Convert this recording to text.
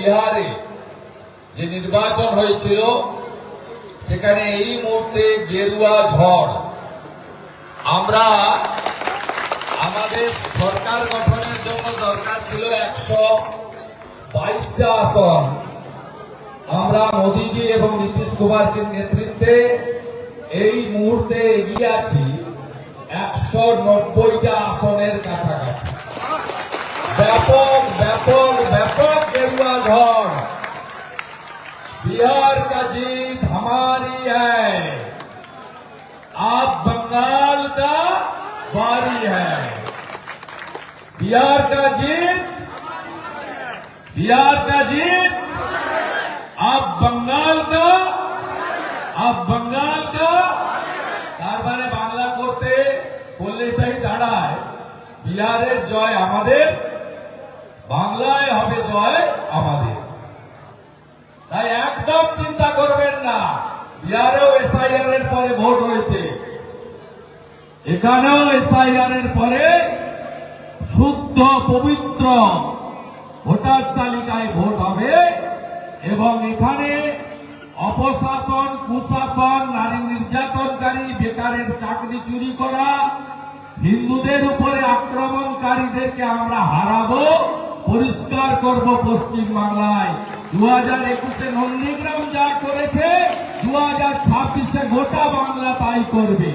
বিহারে যে নির্বাচন হয়েছিল, সেখানে এই মুহূর্তে গেরুয়া ঝড়। আমরা আমাদের সরকার গঠনের জন্য দরকার ছিল একশো বাইশটা আসন। আমরা মোদীজি এবং নীতিশ কুমারজির নেতৃত্বে এই মুহূর্তে এগিয়ে আছি একশো নব্বইটা আসনের কাছাকাছি। ব্যাপক बिहार का जीत हमारी है आप बंगाल का बारी है बिहार का जीत बिहार का जीत आप बंगाल का आप बंगाल का তার মানে বাংলা করতে বললে এটাই দাঁড়ায় বিহারের জয় আমাদের বাংলায় হবে জয় আমাদের তাই একদম চিন্তা করবেন না। বিহারেও এসআইআর এর পরে ভোট হয়েছে। এখানেও এসআইআর এর পরে শুদ্ধ, পবিত্র ভোটার তালিকায় ভোট হবে এবং এখানে অপশাসন, কুশাসন, নারী নির্যাতনকারী, বেকারের চাকরি চুরি করা, হিন্দুদের উপরে আক্রমণকারীদেরকে আমরা হারাবো। পরিষ্কার করব পশ্চিম বাংলায়। দু হাজার একুশে নন্দীগ্রাম যা করেছে দু হাজার ছাব্বিশে গোটা বাংলা তাই করবে।